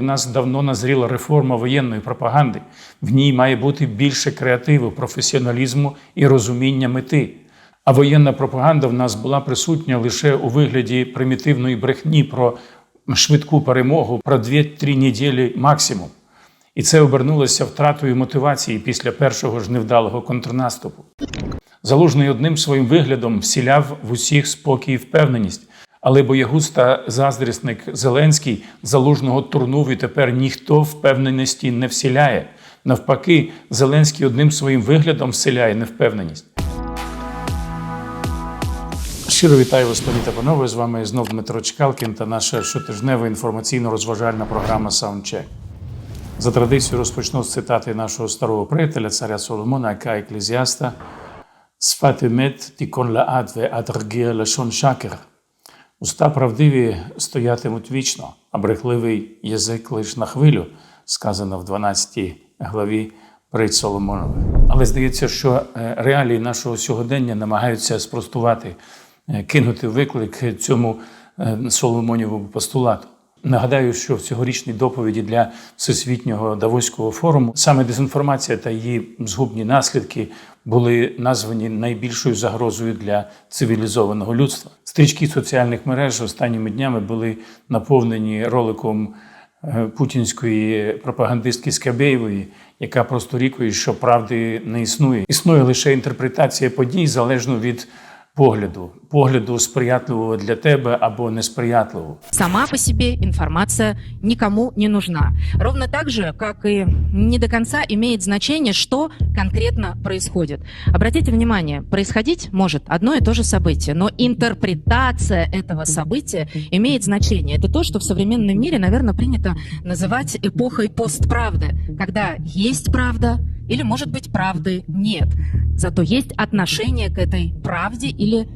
У нас давно назріла реформа воєнної пропаганди. В ній має бути більше креативу, професіоналізму і розуміння мети. А воєнна пропаганда в нас була присутня лише у вигляді примітивної брехні про швидку перемогу, про 2-3 неділі максимум. І це обернулося втратою мотивації після першого ж невдалого контрнаступу. Залужний одним своїм виглядом всіляв в усіх спокій і впевненість. Але боягуз та заздрісник Зеленський залужного турнув і тепер ніхто впевненості не всіляє. Навпаки, Зеленський одним своїм виглядом вселяє невпевненість. Щиро вітаю вас, пані та панове. З вами знов Дмитро Чкалкін та наша щотижнева інформаційно-розважальна програма Саундчек. За традицією розпочну з цитати нашого старого приятеля, царя Соломона, яка еклезіаста Сфати мет тікон лаатве атргір лешон шакер. Уста правдиві стоятимуть вічно, а брехливий язик лиш на хвилю, сказано в 12 главі притч Соломонове. Але здається, що е, реалії нашого сьогодення намагаються спростувати, е, кинути виклик цьому е, Соломонівому постулату. Нагадаю, що в цьогорічній доповіді для всесвітнього Давоського форуму саме дезінформація та її згубні наслідки були названі найбільшою загрозою для цивілізованого людства. Стрічки соціальних мереж останніми днями були наповнені роликом е, путінської пропагандистки Скабєєвої, яка просто рікує, що правди не існує. Існує лише інтерпретація подій залежно від погляду, погляду сприятливого для тебе або несприятливого. Сама по себе информация никому не нужна. Ровно так же, как и не до конца имеет значение, что конкретно происходит. Обратите внимание, происходить может одно и то же событие, но интерпретация этого события имеет значение. Это то, что в современном мире, наверное, принято называть эпохой постправды, когда есть правда или, может быть, правды нет. Зато есть отношение к этой правде или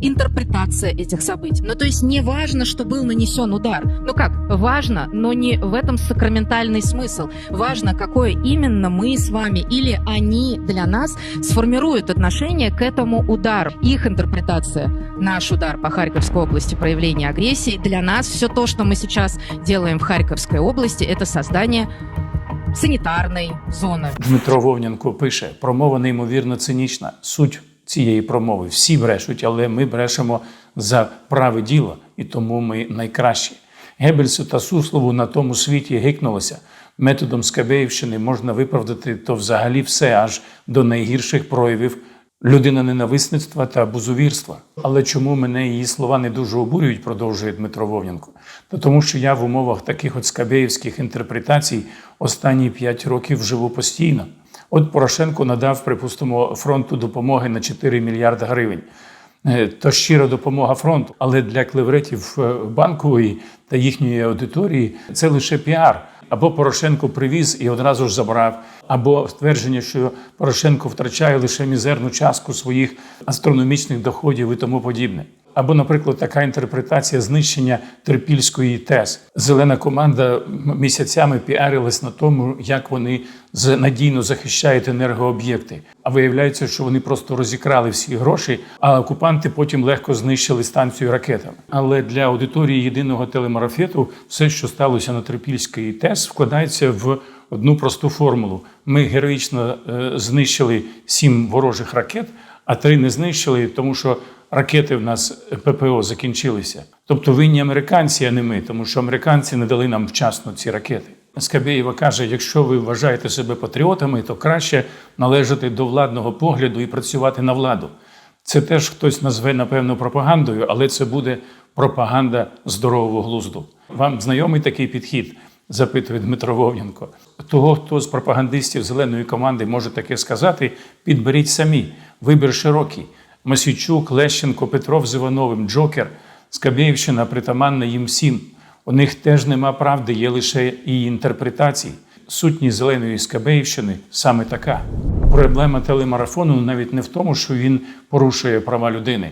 интерпретация этих событий. Ну, то есть не важно, что был нанесен удар. Ну как, важно, но не в этом сакраментальный смысл. Важно, какое именно мы с вами или они для нас сформируют отношение к этому удару. Их интерпретация, наш удар по Харьковской области, проявление агрессии, для нас все то, что мы сейчас делаем в Харьковской области, это создание санитарной зони. Дмитро Вовнянко пише: промова неймовірно цинічна. Суть цієї промови. Всі брешуть, але ми брешемо за праве діло, і тому ми найкращі. Гебельсу та Суслову на тому світі гикнулося. Методом Скабеївщини можна виправдати то взагалі все аж до найгірших проявів людиноненависництва та бузовірства. Але чому мене її слова не дуже обурюють, продовжує Дмитро Вовнянко? Та тому, що я в умовах таких от скабєївських інтерпретацій останні п'ять років живу постійно. От Порошенко надав, припустимо, фронту допомоги на 4 мільярди гривень. Е, То щира допомога фронту, але для клевретів е, банкової та їхньої аудиторії це лише піар. Або Порошенко привіз і одразу ж забрав, або ствердження, що Порошенко втрачає лише мізерну частку своїх астрономічних доходів і тому подібне. Або, наприклад, така інтерпретація знищення Терпільської ТЕС. Зелена команда місяцями піарилась на тому, як вони надійно захищають енергооб'єкти. А виявляється, що вони просто розікрали всі гроші, а окупанти потім легко знищили станцію ракетами. Але для аудиторії єдиного телемарафету все, що сталося на Терпільській ТЕС, вкладається в одну просту формулу: ми героїчно е, знищили сім ворожих ракет, а три не знищили, тому що ракети в нас ППО закінчилися. Тобто винні американці, а не ми, тому що американці не дали нам вчасно ці ракети. Скабєєва каже: якщо ви вважаєте себе патріотами, то краще належати до владного погляду і працювати на владу. Це теж хтось назве, напевно, пропагандою, але це буде пропаганда здорового глузду. Вам знайомий такий підхід? запитує Дмитро Вовненко. Того, хто з пропагандистів зеленої команди може таке сказати, підберіть самі. Вибір широкий. Масючук, Лещенко, Петров з Івановим, Джокер, Скабєївщина притаманна їм всім. У них теж нема правди, є лише її інтерпретації. Сутність зеленої Скабєївщини саме така. Проблема телемарафону навіть не в тому, що він порушує права людини,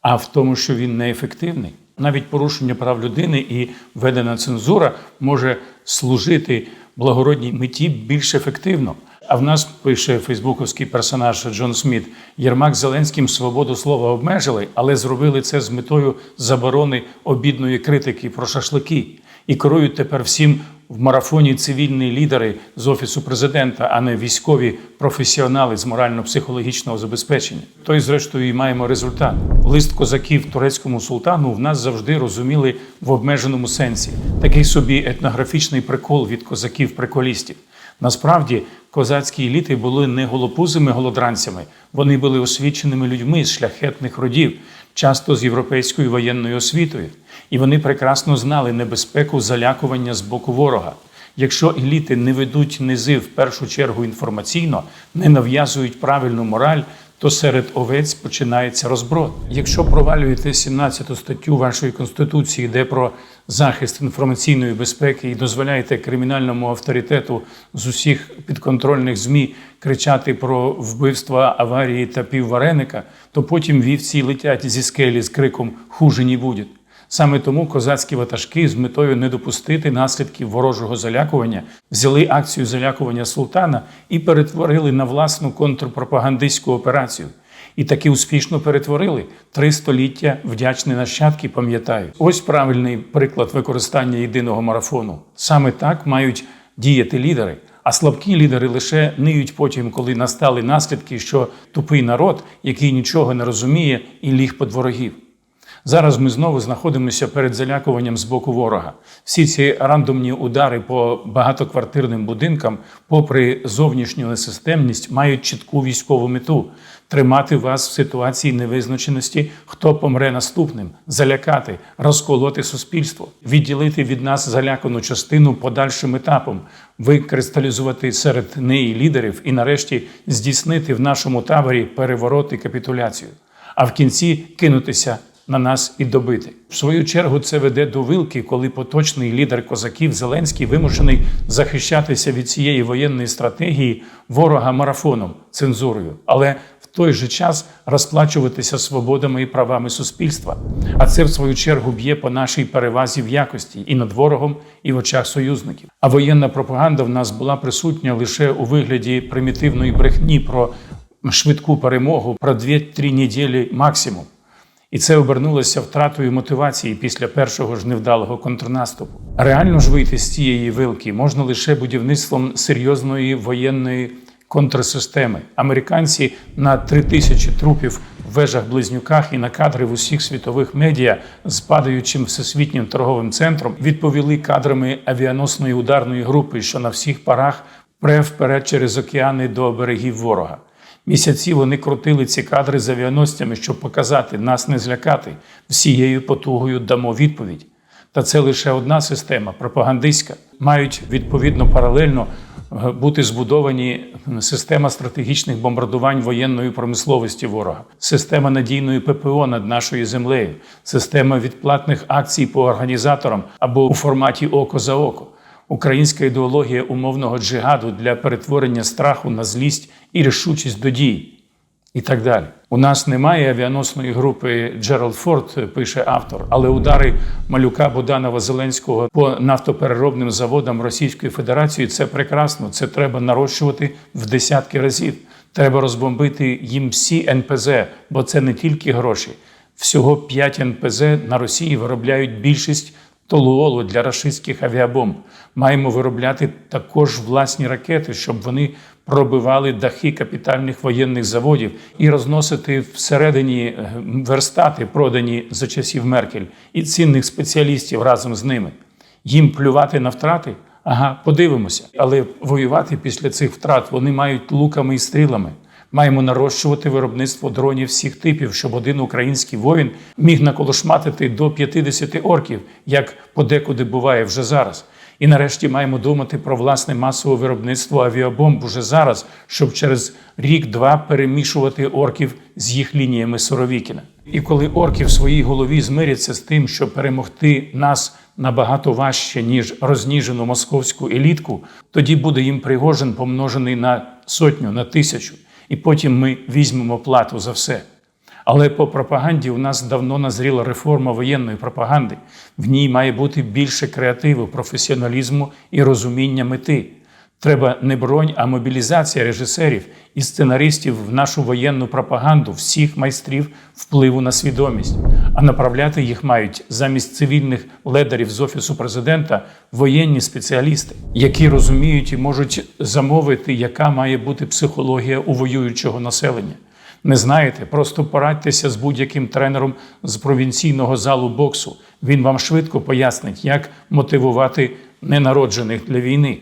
а в тому, що він неефективний. Навіть порушення прав людини і введена цензура може служити благородній меті більш ефективно. А в нас пише фейсбуковський персонаж Джон Сміт: Єрмак Зеленським свободу слова обмежили, але зробили це з метою заборони обідної критики про шашлики і керують тепер всім в марафоні цивільні лідери з офісу президента, а не військові професіонали з морально-психологічного забезпечення. То й зрештою і маємо результат. Лист козаків турецькому султану в нас завжди розуміли в обмеженому сенсі. Такий собі етнографічний прикол від козаків-приколістів. Насправді козацькі еліти були не голопузими голодранцями, вони були освіченими людьми з шляхетних родів, часто з європейською воєнною освітою, і вони прекрасно знали небезпеку залякування з боку ворога. Якщо еліти не ведуть низи в першу чергу інформаційно, не нав'язують правильну мораль, то серед овець починається розброд. Якщо провалюєте 17 статтю вашої конституції, де про захист інформаційної безпеки і дозволяєте кримінальному авторитету з усіх підконтрольних змі кричати про вбивства, аварії та піввареника, то потім вівці летять зі скелі з криком «Хуже не буде». Саме тому козацькі ватажки з метою не допустити наслідків ворожого залякування взяли акцію залякування султана і перетворили на власну контрпропагандистську операцію. І таки успішно перетворили три століття вдячні нащадки пам'ятають. Ось правильний приклад використання єдиного марафону. Саме так мають діяти лідери. А слабкі лідери лише ниють потім, коли настали наслідки, що тупий народ, який нічого не розуміє, і ліг під ворогів. Зараз ми знову знаходимося перед залякуванням з боку ворога. Всі ці рандомні удари по багатоквартирним будинкам, попри зовнішню несистемність, мають чітку військову мету тримати вас в ситуації невизначеності, хто помре наступним, залякати, розколоти суспільство, відділити від нас залякану частину подальшим етапом, викристалізувати серед неї лідерів і, нарешті, здійснити в нашому таборі переворот і капітуляцію, а в кінці кинутися на нас і добити. В свою чергу це веде до вилки, коли поточний лідер козаків Зеленський вимушений захищатися від цієї воєнної стратегії ворога марафоном, цензурою, але в той же час розплачуватися свободами і правами суспільства. А це в свою чергу б'є по нашій перевазі в якості і над ворогом, і в очах союзників. А воєнна пропаганда в нас була присутня лише у вигляді примітивної брехні про швидку перемогу, про 2-3 неділі максимум. І це обернулося втратою мотивації після першого ж невдалого контрнаступу. Реально ж вийти з цієї вилки можна лише будівництвом серйозної воєнної контрсистеми. Американці на три тисячі трупів в вежах близнюках і на кадри в усіх світових медіа з падаючим всесвітнім торговим центром відповіли кадрами авіаносної ударної групи, що на всіх парах пре вперед через океани до берегів ворога. Місяці вони крутили ці кадри з авіаносцями, щоб показати нас не злякати. Всією потугою дамо відповідь. Та це лише одна система пропагандистська. Мають відповідно паралельно е, бути збудовані система стратегічних бомбардувань воєнної промисловості ворога, система надійної ППО над нашою землею, система відплатних акцій по організаторам або у форматі око за око. Українська ідеологія умовного джигаду для перетворення страху на злість і рішучість до дій. І так далі. У нас немає авіаносної групи Джеральд Форд, пише автор, але удари малюка Боданова Зеленського по нафтопереробним заводам Російської Федерації це прекрасно. Це треба нарощувати в десятки разів. Треба розбомбити їм всі НПЗ, бо це не тільки гроші. Всього 5 НПЗ на Росії виробляють більшість толуолу для рашистських авіабомб. Маємо виробляти також власні ракети, щоб вони пробивали дахи капітальних воєнних заводів і розносити всередині е, верстати, продані за часів Меркель, і цінних спеціалістів разом з ними. Їм плювати на втрати. Ага, подивимося. Але воювати після цих втрат вони мають луками і стрілами. Маємо нарощувати виробництво дронів всіх типів, щоб один український воїн міг наколошматити до 50 орків, як подекуди буває вже зараз. І нарешті маємо думати про власне масове виробництво авіабомб уже зараз, щоб через рік-два перемішувати орків з їх лініями Соровікіна. І коли орки в своїй голові змиряться з тим, що перемогти нас набагато важче, ніж розніжену московську елітку, тоді буде їм Пригожин помножений на сотню, на тисячу і потім ми візьмемо плату за все. Але по пропаганді у нас давно назріла реформа воєнної пропаганди. В ній має бути більше креативу, професіоналізму і розуміння мети. Треба не бронь, а мобілізація режисерів і сценаристів в нашу воєнну пропаганду всіх майстрів впливу на свідомість, а направляти їх мають замість цивільних ледарів з офісу президента воєнні спеціалісти, які розуміють і можуть замовити, яка має бути психологія у воюючого населення. Не знаєте, просто порадьтеся з будь-яким тренером з провінційного залу боксу. Він вам швидко пояснить, як мотивувати ненароджених для війни,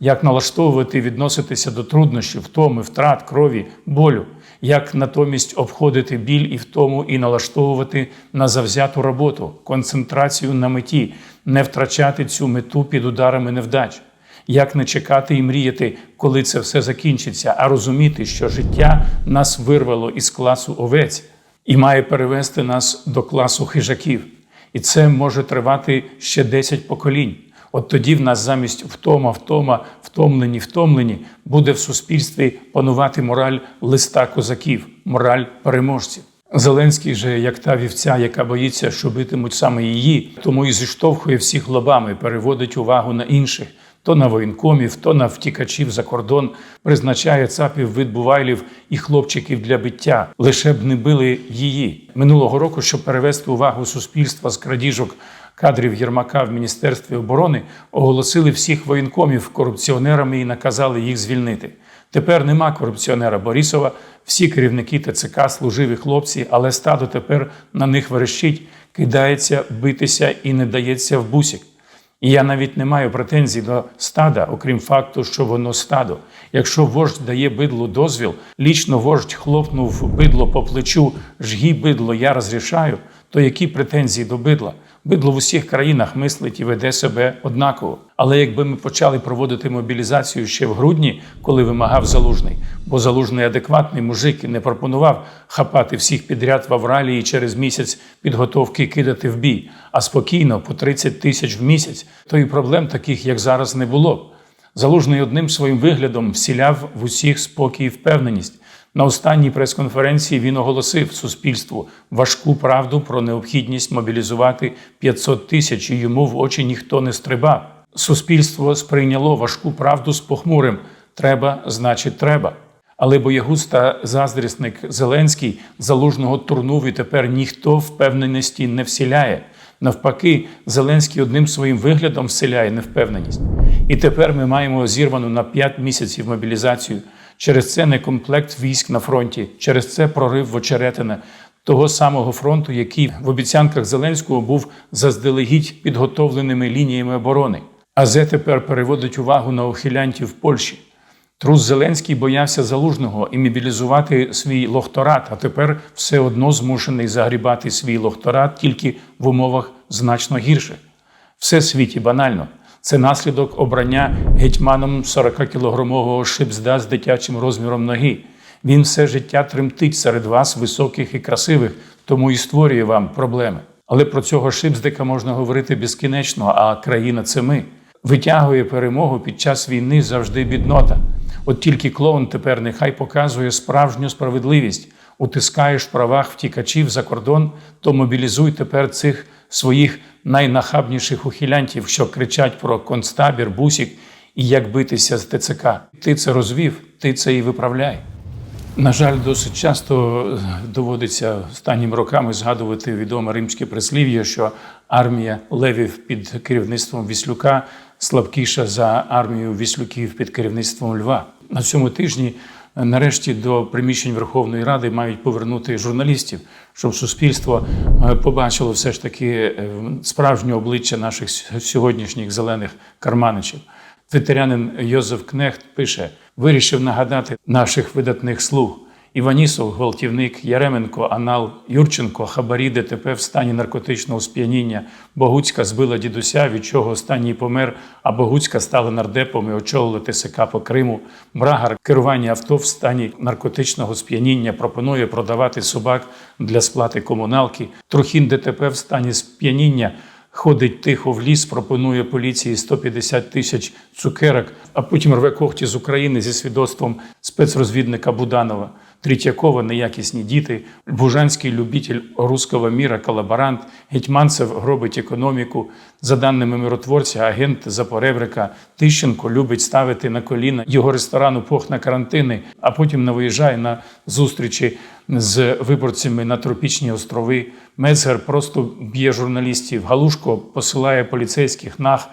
як налаштовувати і відноситися до труднощів, втоми, втрат, крові, болю, як натомість обходити біль і втому і налаштовувати на завзяту роботу, концентрацію на меті, не втрачати цю мету під ударами невдач. Як не чекати і мріяти, коли це все закінчиться, а розуміти, що життя нас вирвало із класу овець і має перевести нас до класу хижаків. І це може тривати ще 10 поколінь. От тоді в нас замість втома, втома, втомлені, втомлені буде в суспільстві панувати мораль листа козаків, мораль переможців. Зеленський же, як та вівця, яка боїться, що битимуть саме її, тому і зіштовхує всіх лобами, переводить увагу на інших. То на воєнкомів, то на втікачів за кордон призначає цапів, видбувайлів і хлопчиків для биття, лише б не били її минулого року, щоб перевести увагу суспільства з крадіжок кадрів Єрмака в міністерстві оборони, оголосили всіх воєнкомів корупціонерами і наказали їх звільнити. Тепер нема корупціонера Борисова, всі керівники ТЦК, служиві хлопці, але стадо тепер на них верещить, кидається битися і не дається в бусік. І я навіть не маю претензій до стада, окрім факту, що воно стадо. Якщо вождь дає бидлу дозвіл, лічно вождь хлопнув бидло по плечу, жгі бидло, я розрішаю, то які претензії до бидла? Бидло в усіх країнах мислить і веде себе однаково. Але якби ми почали проводити мобілізацію ще в грудні, коли вимагав залужний, бо залужний адекватний мужик і не пропонував хапати всіх підряд в Авралії і через місяць підготовки кидати в бій, а спокійно по 30 тисяч в місяць, то і проблем таких, як зараз, не було б. Залужний одним своїм виглядом всіляв в усіх спокій і впевненість. На останній прес-конференції він оголосив суспільству важку правду про необхідність мобілізувати 500 тисяч, і йому в очі ніхто не стрибав. Суспільство сприйняло важку правду з похмурим треба, значить, треба. Але боягуз та заздрісник Зеленський залужного турнув і тепер ніхто впевненості не всіляє. Навпаки, Зеленський одним своїм виглядом вселяє невпевненість. І тепер ми маємо зірвану на 5 місяців мобілізацію. Через це некомплект військ на фронті, через це прорив в очеретине того самого фронту, який в обіцянках Зеленського був заздалегідь підготовленими лініями оборони. АЗ тепер переводить увагу на ухилянтів Польщі. Трус Зеленський боявся залужного і мобілізувати свій лохторат, а тепер все одно змушений загрібати свій лохторат тільки в умовах значно гірших. Все світі банально. Це наслідок обрання гетьманом 40-кілограмового шипзда з дитячим розміром ноги. Він все життя тремтить серед вас, високих і красивих, тому і створює вам проблеми. Але про цього шипздика можна говорити безкінечно, а країна це ми. Витягує перемогу під час війни завжди біднота. От тільки клоун тепер нехай показує справжню справедливість. Утискаєш в правах втікачів за кордон, то мобілізуй тепер цих своїх найнахабніших ухилянтів, що кричать про концтабір, бусік і як битися з ТЦК. Ти це розвів, ти це і виправляй. На жаль, досить часто доводиться останніми роками згадувати відоме римське прислів'я, що армія левів під керівництвом Віслюка слабкіша за армію віслюків під керівництвом Льва. На цьому тижні нарешті до приміщень Верховної Ради мають повернути журналістів, щоб суспільство е, побачило все ж таки е, справжнє обличчя наших сьогоднішніх зелених карманичів. Ветерянин Йозеф Кнехт пише: вирішив нагадати наших видатних слуг. Іванісов, гвалтівник, Яременко, Анал, Юрченко, Хабарі, ДТП в стані наркотичного сп'яніння. Богуцька збила дідуся, від чого останній помер, а Богуцька стала нардепом і очолила ТСК по Криму. Брагар керування авто в стані наркотичного сп'яніння пропонує продавати собак для сплати комуналки. Трухін ДТП в стані сп'яніння. Ходить тихо в ліс, пропонує поліції 150 тисяч цукерок, а потім рве когті з України зі свідоцтвом спецрозвідника Буданова. Третьякова неякісні діти, Бужанський любитель руського міра, колаборант, Гетьманцев гробить економіку. За даними миротворця, агент Запоребрика Тищенко любить ставити на коліна його ресторану пох на карантини, а потім не виїжджає на зустрічі з виборцями на тропічні острови. Мецгер просто б'є журналістів. Галушко посилає поліцейських нах.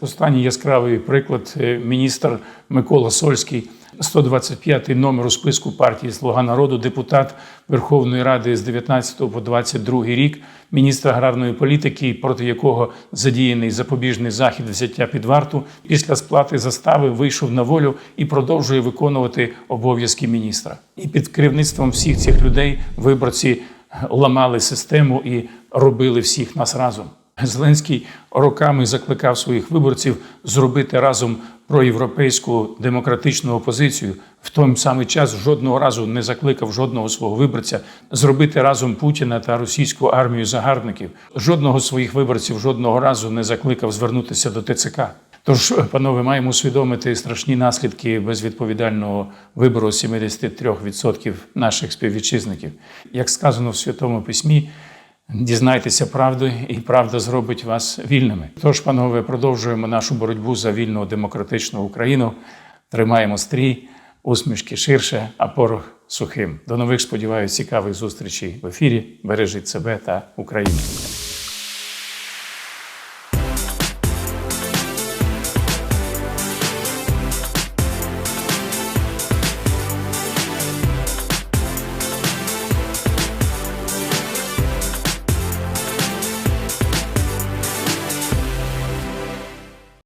Останній яскравий приклад е, міністр Микола Сольський, 125-й номер у списку партії Слуга народу, депутат Верховної Ради з 19 по 22 рік, міністр аграрної політики, проти якого задіяний запобіжний захід взяття під варту, після сплати застави вийшов на волю і продовжує виконувати обов'язки міністра. І під керівництвом всіх цих людей виборці ламали систему і робили всіх нас разом. Зеленський роками закликав своїх виборців зробити разом проєвропейську демократичну опозицію. В той самий час жодного разу не закликав жодного свого виборця зробити разом Путіна та російську армію загарбників. Жодного своїх виборців жодного разу не закликав звернутися до ТЦК. Тож, панове, маємо усвідомити страшні наслідки безвідповідального вибору 73% наших співвітчизників. Як сказано в Святому Письмі, Дізнайтеся правду, і правда зробить вас вільними. Тож, панове, продовжуємо нашу боротьбу за вільну демократичну Україну. Тримаємо стрій, усмішки ширше, а порох сухим. До нових сподіваюся, цікавих зустрічей в ефірі. Бережіть себе та Україну.